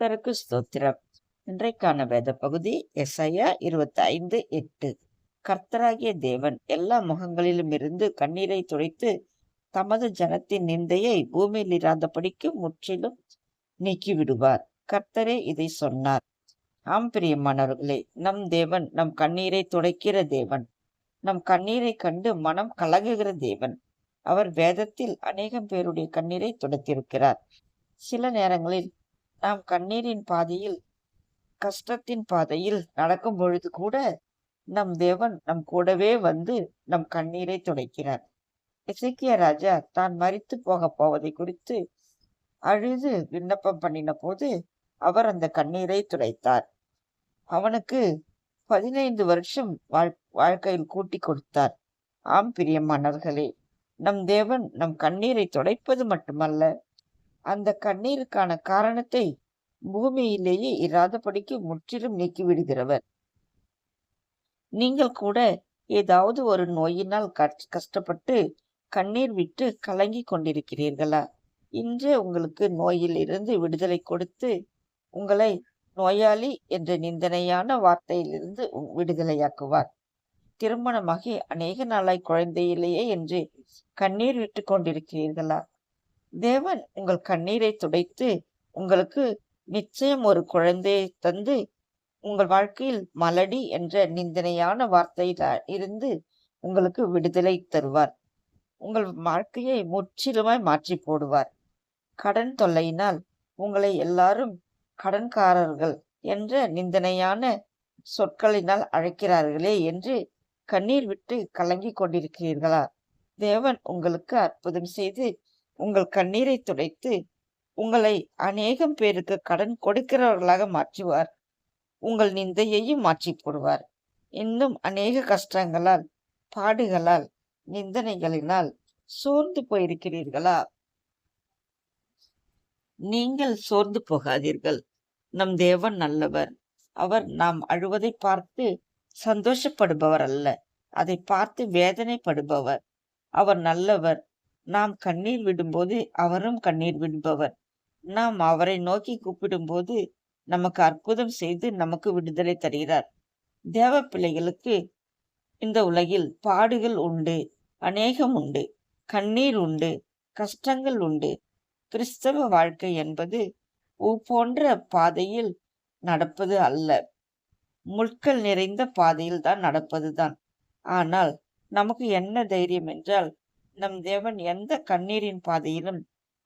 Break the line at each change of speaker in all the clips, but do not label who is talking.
கர்த்தருக்கு ஸ்தோத்திரம். இன்றைக்கான வேத பகுதி எஸ்ஐயா இருபத்தி ஐந்து எட்டு. கர்த்தராகிய தேவன் எல்லா முகங்களிலும் இருந்து கண்ணீரை துடைத்து தமது ஜனத்தின் நிந்தையை பூமியில் இராதபடிக்கு முற்றிலும் நீக்கிவிடுவார். கர்த்தரே இதை சொன்னார். ஆம் பிரியமானவர்களே நம் தேவன் நம் கண்ணீரை துடைக்கிற தேவன். நம் கண்ணீரை கண்டு மனம் கலங்குகிற தேவன். அவர் வேதத்தில் அநேகம் பேருடைய கண்ணீரை துடைத்திருக்கிறார். சில நேரங்களில் நாம் கண்ணீரின் பாதையில் கஷ்டத்தின் பாதையில் நடக்கும் பொழுது கூட நம் தேவன் நம் கூடவே வந்து நம் கண்ணீரை துடைக்கிறார். இசைக்கிய ராஜா தான் மறித்து போக போவதை குறித்து அழுது விண்ணப்பம் பண்ணின போது அவர் அந்த கண்ணீரை துடைத்தார். அவனுக்கு பதினைந்து வருஷம் வாழ் வாழ்க்கையில் கூட்டி கொடுத்தார். ஆம் பிரியமானவர்களே நம் தேவன் நம் கண்ணீரை துடைப்பது மட்டுமல்ல அந்த கண்ணீருக்கான காரணத்தை பூமியிலேயே இராதபடிக்கு முற்றிலும் நீக்கிவிடுகிறவர். நீங்கள் கூட ஏதாவது ஒரு நோயினால் கஷ்டப்பட்டு கண்ணீர் விட்டு கலங்கி கொண்டிருக்கிறீர்களா? இன்று உங்களுக்கு நோயில் இருந்து விடுதலை கொடுத்து உங்களை நோயாளி என்ற நிந்தனையான வார்த்தையிலிருந்து விடுதலையாக்குவார். திருமணமாகி அநேக நாளாய் குழந்தையிலேயே என்று கண்ணீர் விட்டு கொண்டிருக்கிறீர்களா? தேவன் உங்கள் கண்ணீரை துடைத்து உங்களுக்கு நிச்சயம் ஒரு குழந்தையை தந்து உங்கள் வாழ்க்கையில் மலடி என்ற நிந்தனையான வார்த்தையில இருந்து உங்களுக்கு விடுதலை தருவார். உங்கள் வாழ்க்கையை முற்றிலுமாய் மாற்றி போடுவார். கடன் தொல்லையினால் உங்களை எல்லாரும் கடன்காரர்கள் என்ற நிந்தனையான சொற்களினால் அழைக்கிறார்களே என்று கண்ணீர் விட்டு கலங்கி கொண்டிருக்கிறீர்களா? தேவன் உங்களுக்கு அற்புதம் செய்து உங்கள் கண்ணீரை துடைத்து உங்களை அநேகம் பேருக்கு கடன் கொடுக்கிறவர்களாக மாற்றுவார். உங்கள் நிந்தையையும் மாற்றி போடுவார். இன்னும் அநேக கஷ்டங்களால் பாடுகளால் நிந்தனைகளினால் சோர்ந்து போயிருக்கிறீர்களா? நீங்கள் சோர்ந்து போகாதீர்கள். நம் தேவன் நல்லவர். அவர் நாம் அழுவதை பார்த்து சந்தோஷப்படுபவர் அல்ல. அதை பார்த்து வேதனைப்படுபவர். அவர் நல்லவர். நாம் கண்ணீர் விடும்போது அவரும் கண்ணீர் விடுபவர். நாம் அவரை நோக்கி கூப்பிடும்போது நமக்கு அற்புதம் செய்து நமக்கு விடுதலை தருகிறார். தேவ பிள்ளைகளுக்கு இந்த உலகில் பாடுகள் உண்டு அநேகம் உண்டு கண்ணீர் உண்டு கஷ்டங்கள் உண்டு. கிறிஸ்தவ வாழ்க்கை என்பது பூ போன்ற பாதையில் நடப்பது அல்ல. முட்கள் நிறைந்த பாதையில் தான் நடப்பதுதான். ஆனால் நமக்கு என்ன தைரியம் என்றால் நம் தேவன் எந்த கண்ணீரின் பாதையிலும்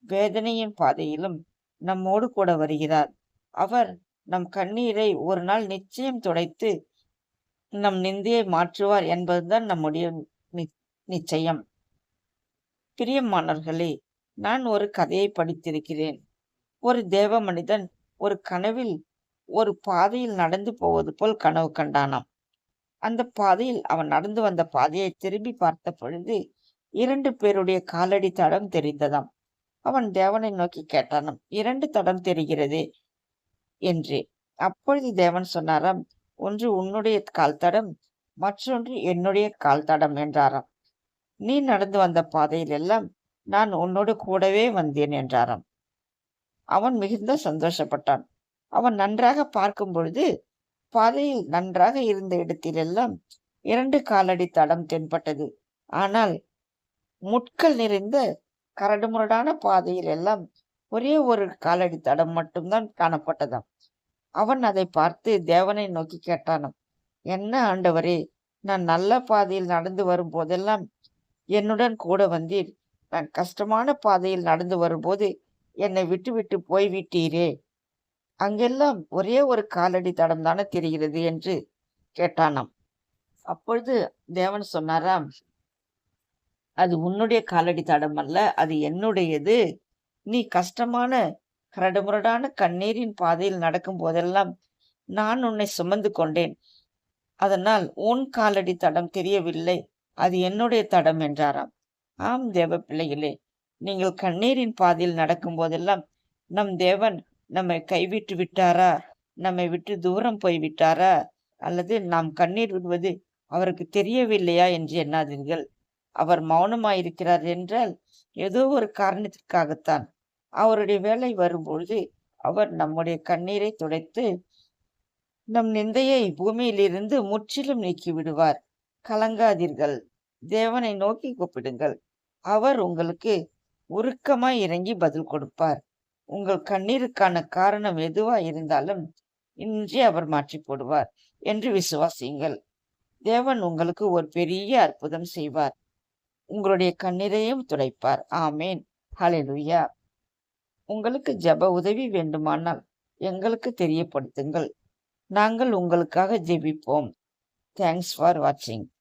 வேதனையின் பாதையிலும் நம்மோடு கூட வருகிறார். அவர் நம் கண்ணீரை ஒரு நாள் நிச்சயம் துடைத்து நம் நிந்தையை மாற்றுவார் என்பதுதான் நம்முடைய நிச்சயம். பிரியமானவர்களே நான் ஒரு கதையை படித்திருக்கிறேன். ஒரு தேவ மனிதன் ஒரு கனவில் ஒரு பாதையில் நடந்து போவது போல் கனவு கண்டானாம். அந்த பாதையில் அவன் நடந்து வந்த பாதையை திரும்பி பார்த்த பொழுது இரண்டு பேருடைய காலடி தடம் தெரிந்ததாம். அவன் தேவனை நோக்கி கேட்டானாம் இரண்டு தடம் தெரிகிறதே என்று. அப்பொழுது தேவன் சொன்னாராம் ஒன்று உன்னுடைய கால் தடம் மற்றொன்று என்னுடைய கால் தடம் என்றாராம். நீ நடந்து வந்த பாதையில் எல்லாம் நான் உன்னோடு கூடவே வந்தேன் என்றாராம். அவன் மிகுந்த சந்தோஷப்பட்டான். அவன் நன்றாக பார்க்கும் பொழுது பாதையில் நன்றாக இருந்த இடத்திலெல்லாம் இரண்டு காலடி தடம் தென்பட்டது. ஆனால் முட்கள் நிறைந்த கரடுமுரடான பாதையில் எல்லாம் ஒரே ஒரு காலடி தடம் மட்டும்தான் காணப்பட்டதாம். அவன் அதை பார்த்து தேவனை நோக்கி கேட்டானாம் என்ன ஆண்டவரே நான் நல்ல பாதையில் நடந்து வரும் போதெல்லாம் என்னுடன் கூட வந்தீர். நான் கஷ்டமான பாதையில் நடந்து வரும்போது என்னை விட்டு விட்டு போய்விட்டீரே. அங்கெல்லாம் ஒரே ஒரு காலடி தடம் தானே தெரிகிறது என்று கேட்டானாம். அப்பொழுது தேவன் சொன்னாராம் அது உன்னுடைய காலடி தடம் அல்ல அது என்னுடையது. நீ கஷ்டமான கரடுமுரடான கண்ணீரின் பாதையில் நடக்கும் போதெல்லாம் நான் உன்னை சுமந்து கொண்டேன். அதனால் உன் காலடி தடம் தெரியவில்லை அது என்னுடைய தடம் என்றாராம். ஆம் தேவ பிள்ளைகளே நீங்கள் கண்ணீரின் பாதையில் நடக்கும் போதெல்லாம் நம் தேவன் நம்மை கைவிட்டு விட்டாரா? நம்மை விட்டு தூரம் போய் விட்டாரா? அல்லது நாம் கண்ணீர் விடுவது அவருக்கு தெரியவில்லையா என்று எண்ணாதீர்கள். அவர் மௌனமாயிருக்கிறார் என்றால் ஏதோ ஒரு காரணத்திற்காகத்தான். அவருடைய வேலை வரும்பொழுது அவர் நம்முடைய கண்ணீரை துடைத்து நம் நிந்தையை பூமியிலிருந்து முற்றிலும் நீக்கி விடுவார் கலங்காதீர்கள். தேவனை நோக்கி கூப்பிடுங்கள். அவர் உங்களுக்கு உருக்கமாய் இறங்கி பதில் கொடுப்பார். உங்கள் கண்ணீருக்கான காரணம் எதுவா இருந்தாலும் இன்றி அவர் மாற்றி போடுவார் என்று விசுவாசியுங்கள். தேவன் உங்களுக்கு ஒரு பெரிய அற்புதம் செய்வார். உங்களுடைய கண்ணீரையும் துடைப்பார். ஆமேன். ஹலெலுயா உங்களுக்கு ஜெப உதவி வேண்டுமானால் எங்களுக்கு தெரியப்படுத்துங்கள். நாங்கள் உங்களுக்காக ஜெபிப்போம். தேங்க்ஸ் ஃபார் வாட்சிங்